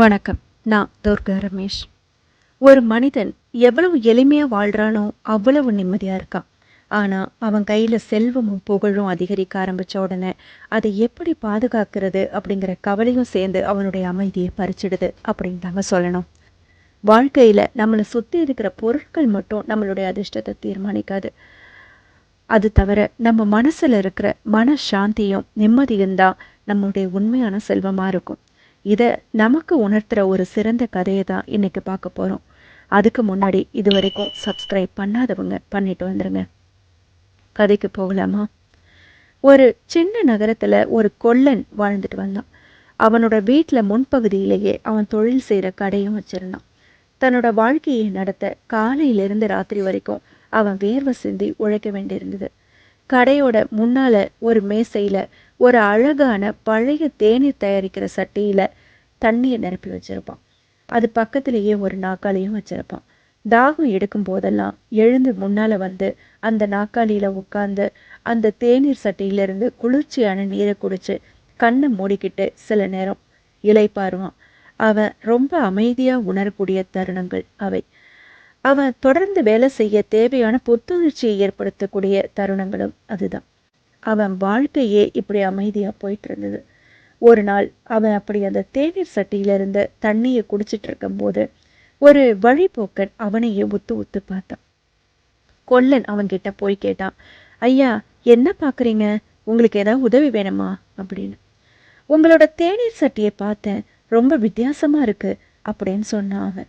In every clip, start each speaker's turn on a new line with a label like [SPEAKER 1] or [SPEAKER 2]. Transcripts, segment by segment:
[SPEAKER 1] வணக்கம். நான் துர்கா ரமேஷ். ஒரு மனிதன் எவ்வளவு எளிமையாக வாழ்கிறானோ அவ்வளவு நிம்மதியாக இருக்கான். ஆனால் அவன் கையில் செல்வமும் புகழும் அதிகரிக்க ஆரம்பித்த உடனே அதை எப்படி பாதுகாக்கிறது அப்படிங்கிற கவலையும் சேர்ந்து அவனுடைய அமைதியை பறிச்சிடுது அப்படின்னு தாங்க சொல்லணும். வாழ்க்கையில் நம்மளை சுற்றி இருக்கிற பொருட்கள் மட்டும் நம்மளுடைய அதிர்ஷ்டத்தை தீர்மானிக்காது. அது தவிர நம்ம மனசில் இருக்கிற மன சாந்தியும் நிம்மதியும் தான் நம்மளுடைய உண்மையான செல்வமாக இருக்கும். இதை நமக்கு உணர்த்துற ஒரு சிறந்த கதையை தான் இன்னைக்கு பார்க்க போகிறோம் அதுக்கு முன்னாடி இது வரைக்கும் சப்ஸ்கிரைப் பண்ணாதவங்க பண்ணிட்டு வந்துருங்க. கதைக்கு போகலாமா? ஒரு சின்ன நகரத்தில் ஒரு கொல்லன் வாழ்ந்துட்டு வந்தான். அவனோட வீட்டில் முன்பகுதியிலேயே அவன் தொழில் செய்கிற கடையும் வச்சிருந்தான். தன்னோட வாழ்க்கையை நடத்த காலையிலிருந்து ராத்திரி வரைக்கும் அவன் வேர்வை சிந்தி உழைக்க வேண்டியிருந்தது. கடையோட முன்னால ஒரு மேசையில ஒரு அழகான பழைய தேநீர் தயாரிக்கிற சட்டியில் தண்ணியை நிரப்பி வச்சுருப்பான். அது பக்கத்திலேயே ஒரு நாக்காளியும் வச்சிருப்பான். தாகம் எடுக்கும் போதெல்லாம் எழுந்து முன்னால் வந்து அந்த நாக்காளியில் உட்காந்து அந்த தேநீர் சட்டியிலிருந்து குளிர்ச்சியான நீரை குடித்து கண்ணை மூடிக்கிட்டு சில நேரம் இழைப்பாருவான் அவன் ரொம்ப அமைதியாக உணரக்கூடிய தருணங்கள் அவை. அவன் தொடர்ந்து வேலை செய்ய தேவையான புத்துணர்ச்சியை ஏற்படுத்தக்கூடிய தருணங்களும் அதுதான். அவன் வாழ்க்கையே இப்படி அமைதியாக போயிட்டு இருந்தது ஒரு நாள் அவன் அப்படி அந்த தேநீர் சட்டியிலிருந்து தண்ணியை குடிச்சிட்டு இருக்கும்போது ஒரு வழிபோக்கன் அவனையே உத்து உத்து பார்த்தான். கொல்லன் அவன்கிட்ட போய் கேட்டான் ஐயா என்ன பார்க்குறீங்க உங்களுக்கு ஏதாவது உதவி வேணுமா? அப்படின்னு. உங்களோட தேநீர் சட்டியை பார்த்தேன். ரொம்ப வித்தியாசமா இருக்கு அப்படின்னு சொன்னான் அவன்.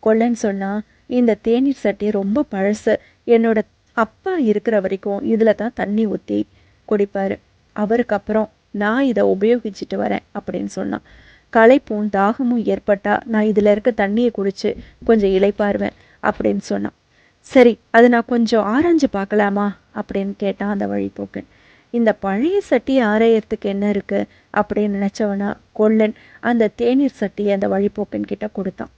[SPEAKER 1] கொல்லன் சொன்னான் இந்த தேநீர் சட்டி ரொம்ப பழசு. என்னோட அப்பா இருக்கிற வரைக்கும் இதில் தான் தண்ணி ஊற்றி குடிப்பார். அவருக்கு அப்புறம் நான் இதை உபயோகிச்சுட்டு வரேன் அப்படின்னு சொன்னான். களைப்பும் தாகமும் ஏற்பட்டால் நான் இதில் இருக்க தண்ணியை குடிச்சு கொஞ்சம் இழைப்பாருவேன் அப்படின்னு சொன்னான். சரி அது நான் கொஞ்சம் ஆராய்ஞ்சு பார்க்கலாமா? அப்படின்னு கேட்டான் அந்த வழிபோக்கன் இந்த பழைய சட்டியை ஆராயறதுக்கு என்ன இருக்கு? அப்படின்னு நினச்சவனா கொல்லன் அந்த தேநீர் சட்டியை அந்த வழிபோக்கன் கிட்ட கொடுத்தான்.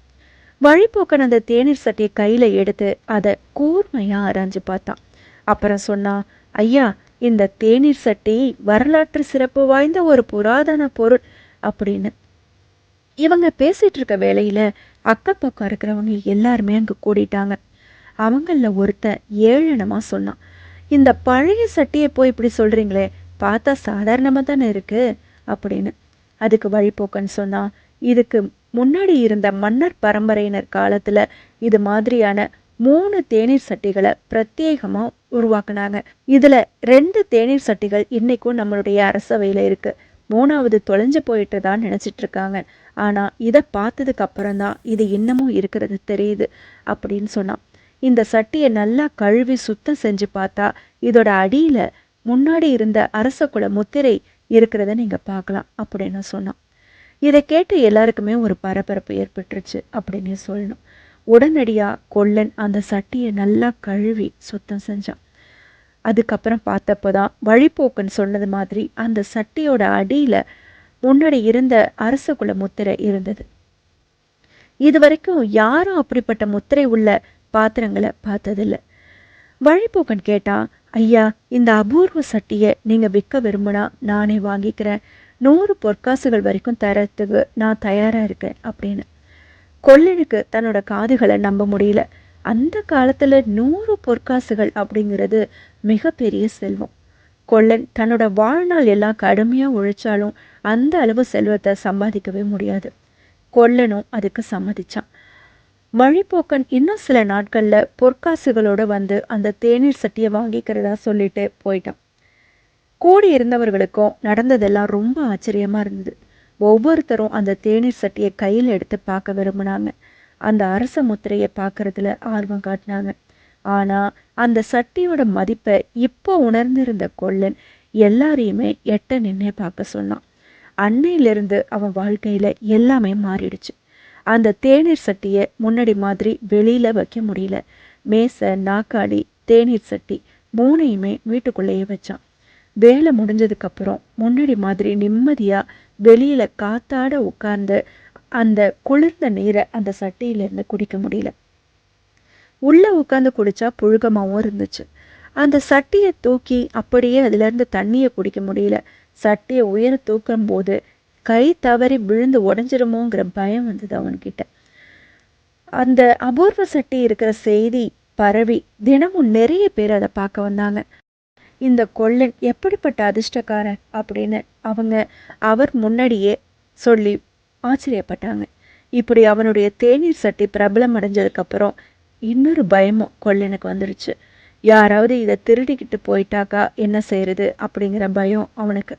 [SPEAKER 1] வழிபோக்கன் அந்த தேநீர் சட்டியை கையில் எடுத்து அதை கூர்மையாக ஆராய்ஞ்சு பார்த்தான். அப்புறம் சொன்னான் ஐயா இந்த தேநீர் சட்டி வரலாற்று சிறப்பு வாய்ந்த ஒரு புராதன பொருள் அப்படின்னு. இவங்க பேசிட்டு இருக்க வேலையில அக்கப்பக்கம் இருக்கிறவங்க எல்லாருமே அங்கே கூடிட்டாங்க. அவங்களில் ஒருத்தன் ஏழனமாக சொன்னான். இந்த பழைய சட்டியை போய் இப்படி சொல்கிறீங்களே பார்த்தா சாதாரணமாக தானே இருக்கு அப்படின்னு. அதுக்கு வழிபோக்கன்னு சொன்னான். இதுக்கு முன்னாடி இருந்த மன்னர் பரம்பரையினர் காலத்தில் இது மாதிரியான மூணு தேநீர் சட்டிகளை பிரத்யேகமாக உருவாக்குனாங்க. இதில் ரெண்டு தேநீர் சட்டிகள் இன்றைக்கும் நம்மளுடைய அரசவையில் இருக்குது மூணாவது தொலைஞ்சு போயிட்டு தான் நினச்சிட்டு இருக்காங்க ஆனால் இதை பார்த்ததுக்கு அப்புறம் தான் இது இன்னமும் இருக்கிறது தெரியுது அப்படின்னு சொன்னான். இந்த சட்டியை நல்லா கழுவி சுத்தம் செஞ்சு பார்த்தா இதோட அடியில் முன்னாடி இருந்த அரச குல முத்திரை இருக்கிறத நீங்கள் பார்க்கலாம் அப்படின்னு சொன்னான். இதை கேட்டு எல்லாருக்குமே ஒரு பரபரப்பு ஏற்பட்டுருச்சு அப்படின்னு சொல்லணும். உடனடியாக கொள்ளன் அந்த சட்டியை நல்லா கழுவி சுத்தம் செஞ்சான். அதுக்கப்புறம் பார்த்தப்போ தான் வழிப்போக்கன் சொன்னது மாதிரி அந்த சட்டியோட அடியில் முன்னாடி இருந்த அரச குல முத்திரை இருந்தது. இது வரைக்கும் யாரும் அப்படிப்பட்ட முத்திரை உள்ள பாத்திரங்களை பார்த்ததில்ல. வழிப்போக்கன் கேட்டா ஐயா இந்த அபூர்வ சட்டியை நீங்கள் விற்க விரும்புனா நானே வாங்கிக்கிறேன். நூறு பொற்காசுகள் வரைக்கும் தரத்துக்கு நான் தயாராக இருக்கேன் அப்படின்னு. கொள்ளனுக்கு தன்னோட காதுகளை நம்ப முடியல. அந்த காலத்தில் நூறு பொற்காசுகள் அப்படிங்கிறது மிகப்பெரிய செல்வம். கொள்ளன் தன்னோட வாழ்நாள் எல்லாம் கடுமையாக உழைச்சாலும் அந்த அளவு செல்வத்தை சம்பாதிக்கவே முடியாது. கொல்லனும் அதுக்கு சம்மதிச்சான். வழிப்போக்கன் இன்னும் சில நாட்களில் பொற்காசுகளோடு வந்து அந்த தேநீர் சட்டியை வாங்கிக்கிறதா சொல்லிட்டு போயிட்டான். கூடி இருந்தவர்களுக்கும் நடந்ததெல்லாம் ரொம்ப ஆச்சரியமாக இருந்தது. ஒவ்வொருத்தரும் அந்த தேநீர் சட்டியை கையில் எடுத்து பார்க்க விரும்பினாங்க. அந்த அரச முத்திரையை பார்க்கறதுல ஆர்வம் காட்டினாங்க. ஆனால் அந்த சட்டியோட மதிப்பை இப்போ உணர்ந்திருந்த கொள்ளன் எல்லாரையுமே எட்ட நின்று பார்க்க சொன்னான். அன்னையிலிருந்து அவன் வாழ்க்கையில் எல்லாமே மாறிடுச்சு. அந்த தேநீர் சட்டியை முன்னாடி மாதிரி வெளியில் வைக்க முடியல. மேசை நாக்காளி தேநீர் சட்டி மூணையுமே வீட்டுக்குள்ளேயே வச்சான். வேலை முடிஞ்சதுக்கப்புறம் முன்னாடி மாதிரி நிம்மதியாக வெளியில் காத்தாட உட்கார்ந்து அந்த குளிர்ந்த நீரை அந்த சட்டியிலேருந்து குடிக்க முடியல. உள்ளே உட்காந்து குடிச்சா புழுகமாகவும் இருந்துச்சு. அந்த சட்டியை தூக்கி அப்படியே அதுலேருந்து தண்ணியை குடிக்க முடியல. சட்டியை உயர தூக்கும் போது கை தவறி விழுந்து உடஞ்சிருமோங்கிற பயம் வந்தது அவன்கிட்ட. அந்த அபூர்வ சட்டி இருக்கிற செய்தி பரவி தினமும் நிறைய பேர் அதை பார்க்க வந்தாங்க. இந்த கொள்ளன் எப்படிப்பட்ட அதிர்ஷ்டக்காரன் அப்படின்னு அவங்க அவர் முன்னாடியே சொல்லி ஆச்சரியப்பட்டாங்க. இப்படி அவனுடைய தேநீர் சட்டி பிரபலம் அடைஞ்சதுக்கப்புறம் இன்னொரு பயமும் கொள்ளனுக்கு வந்துடுச்சு யாராவது இதை திருடிக்கிட்டு போயிட்டாக்கா என்ன செய்கிறது அப்படிங்கிற பயம் அவனுக்கு.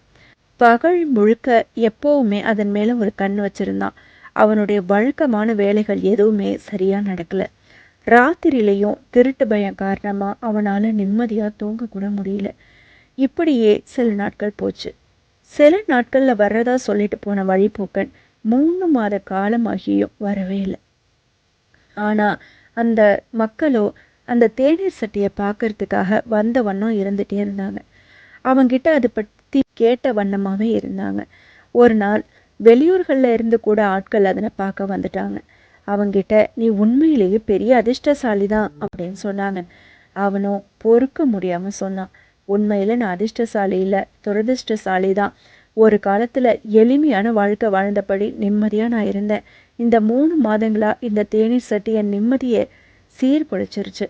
[SPEAKER 1] பகல் முழுக்க எப்போவுமே அதன் மேலே ஒரு கண் வச்சுருந்தான். அவனுடைய வழக்கமான வேலைகள் எதுவுமே சரியாக நடக்கலை. ராத்திரியிலையும் திருட்டு பயம் காரணமாக அவனால் நிம்மதியாக தூங்க கூட முடியல. இப்படியே சில நாட்கள் போச்சு. சில நாட்களில் வர்றதா சொல்லிட்டு போன வழிபோக்கன் மூணு மாத காலமாகியும் வரவே இல்லை. ஆனால் அந்த மக்களோ அந்த தேநீர் சட்டியை பார்க்கறதுக்காக வந்த வண்ணம் இருந்துகிட்டே இருந்தாங்க. அவங்கிட்ட அதை பற்றி கேட்ட வண்ணமாகவே இருந்தாங்க. ஒரு நாள் வெளியூர்களில் இருந்து கூட ஆட்கள் அதனை பார்க்க வந்துட்டாங்க. அவங்கிட்ட நீ உண்மையிலேயே பெரிய அதிர்ஷ்டசாலி தான் அப்படின்னு சொன்னாங்க. அவனும் பொறுக்க முடியாமல் சொன்னான். உண்மையில் நான் அதிர்ஷ்டசாலி இல்லை துரதிர்ஷ்டசாலி தான் ஒரு காலத்தில் எளிமையான வாழ்க்கை வாழ்ந்தபடி நிம்மதியாக நான் இருந்தேன். இந்த மூணு மாதங்களாக இந்த தேநீர் சட்டி என் நிம்மதியை சீர்குலைச்சிருச்சு.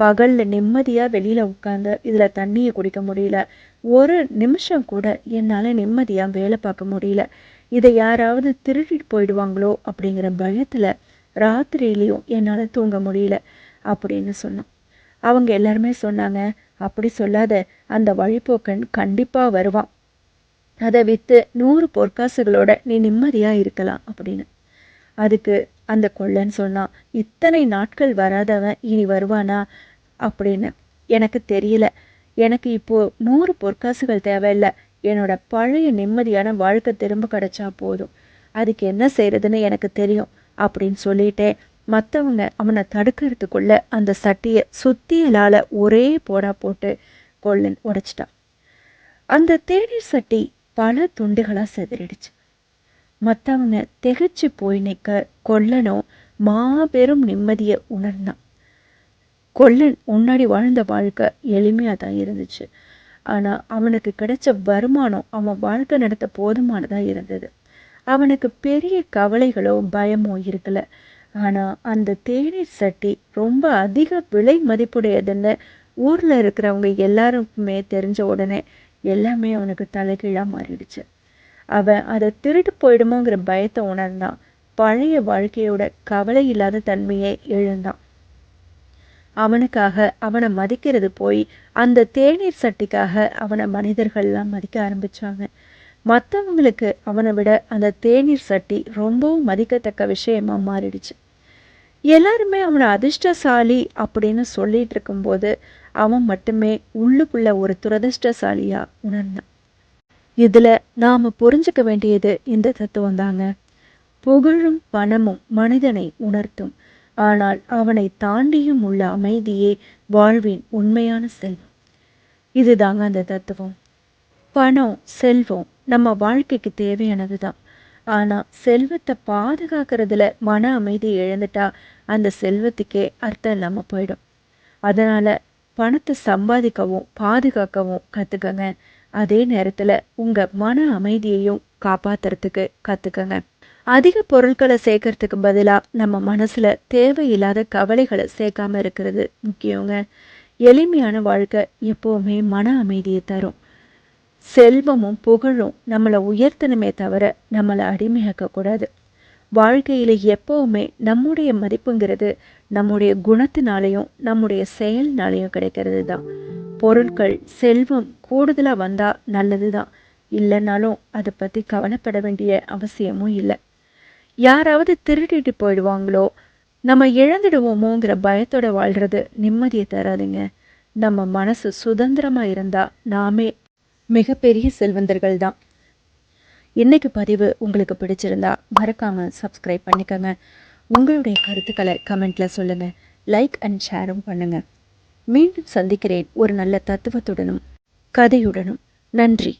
[SPEAKER 1] பகலில் நிம்மதியாக வெளியில் உட்காந்து இதில் தண்ணியை குடிக்க முடியல. ஒரு நிமிஷம் கூட என்னால் நிம்மதியாக வேலை பார்க்க முடியல. இதை யாராவது திருடிட்டு போயிடுவாங்களோ அப்படிங்கிற பயத்தில் ராத்திரியிலையும் என்னால் தூங்க முடியல அப்படின்னு சொன்னான். அவங்க எல்லாருமே சொன்னாங்க அப்படி சொல்லாத அந்த வழிபோக்கன் கண்டிப்பாக வருவான். அதை விற்று நூறு பொற்காசுகளோட நீ நிம்மதியாக இருக்கலாம் அப்படின்னு. அதுக்கு அந்த கொள்ளன் சொன்னான் இத்தனை நாட்கள் வராதவன் இனி வருவானா? அப்படின்னு. எனக்கு தெரியல. எனக்கு இப்போது நூறு பொற்காசுகள் தேவையில்லை. என்னோட பழைய நிம்மதியான வாழ்க்கை திரும்ப கிடச்சா போதும். அதுக்கு என்ன செய்கிறதுன்னு எனக்கு தெரியும். அப்படின்னு சொல்லிட்டு மற்றவங்க அவனை தடுக்கிறதுக்குள்ள அந்த சட்டியை சுத்தியலால் ஒரே போடா போட்டு கொள்ளன் உடைச்சிட்டான் அந்த தேநீர் சட்டி பல துண்டுகளாக செதறிடுச்சு. மற்றவங்க திகச்சு போய் நிற்க கொல்லனும் மாபெரும் நிம்மதியை உணர்ந்தான். கொல்லன் முன்னாடி வாழ்ந்த வாழ்க்கை எளிமையாக தான் இருந்துச்சு. ஆனால் அவனுக்கு கிடைச்ச வருமானம் அவன் வாழ்க்கை நடத்த போதுமானதாக இருந்தது. அவனுக்கு பெரிய கவலைகளோ பயமோ இருக்கலை. ஆனால் அந்த தேநீர் சட்டி ரொம்ப அதிக விலை மதிப்புடையதுன்னு ஊரில் இருக்கிறவங்க எல்லாருக்குமே தெரிஞ்ச உடனே எல்லாமே அவனுக்கு தலைகீழாக மாறிடுச்சு. அவன் அதை திருட்டு போயிடுமோங்கிற பயத்தை உணர்ந்தான். பழைய வாழ்க்கையோட கவலை இல்லாத தன்மையை எழுந்தான். அவனுக்காக அவனை மதிக்கிறது போய் அந்த தேநீர் சட்டிக்காக அவனை மனிதர்கள்லாம் மதிக்க ஆரம்பித்தாங்க மற்றவங்களுக்கு அவனை விட அந்த தேநீர் சட்டி ரொம்பவும் மதிக்கத்தக்க விஷயமா மாறிடுச்சு. எல்லாருமே அவனை அதிர்ஷ்டசாலி அப்படின்னு சொல்லிட்டு இருக்கும்போது அவன் மட்டுமே உள்ளுக்குள்ள ஒரு துரதிர்ஷ்டசாலியாக உணர்ந்தான். இதில் நாம் புரிஞ்சுக்க வேண்டியது இந்த தத்துவம் தாங்க. புகழும் பணமும் மனிதனை உணர்த்தும். ஆனால் அவனை தாண்டியும் உள்ள அமைதியே வாழ்வின் உண்மையான செல்வம். இதுதாங்க அந்த தத்துவம். பணம் செல்வம் நம்ம வாழ்க்கைக்கு தேவையானது தான் ஆனால் செல்வத்தை பாதுகாக்கிறதுல மன அமைதி இழந்துட்டா அந்த செல்வத்துக்கே அர்த்தம் இல்லாமல் போயிடும். அதனால் பணத்தை சம்பாதிக்கவும் பாதுகாக்கவும் கற்றுக்கங்க அதே நேரத்தில் உங்கள் மன அமைதியையும் காப்பாற்றுறதுக்கு கற்றுக்கங்க அதிக பொருட்களை சேர்க்கறதுக்கு பதிலாக நம்ம மனசில் தேவையில்லாத கவலைகளை சேர்க்காம இருக்கிறது முக்கியங்க. எளிமையான வாழ்க்கை எப்போவுமே மன அமைதியை தரும். செல்வமும் புகழும் நம்மளை உயர்த்தணுமே தவிர நம்மளை அடிமையாக்கக்கூடாது. வாழ்க்கையில் எப்போவுமே நம்முடைய மதிப்புங்கிறது நம்முடைய குணத்தினாலையும் நம்முடைய செயல்னாலேயும் கிடைக்கிறது தான் பொருட்கள் செல்வம் கூடுதலாக வந்தால் நல்லது தான் இல்லைனாலும் அதை பற்றி கவலைப்பட வேண்டிய அவசியமும் இல்லை. யாராவது திருடிட்டு போயிடுவாங்களோ நம்ம இழந்துடுவோமோங்கிற பயத்தோட வாழ்கிறது நிம்மதியை தராதுங்க. நம்ம மனசு சுதந்திரமாக இருந்தால் நாமே மிகப்பெரிய செல்வந்தர்கள் தான். இன்றைக்கு பதிவு உங்களுக்கு பிடிச்சிருந்தா மறக்காமல் சப்ஸ்கிரைப் பண்ணிக்கோங்க. உங்களுடைய கருத்துக்களை கமெண்ட்டில் சொல்லுங்கள் லைக் அண்ட் ஷேரும் பண்ணுங்கள் மீண்டும் சந்திக்கிறேன் ஒரு நல்ல தத்துவத்துடனும் கதையுடனும். நன்றி.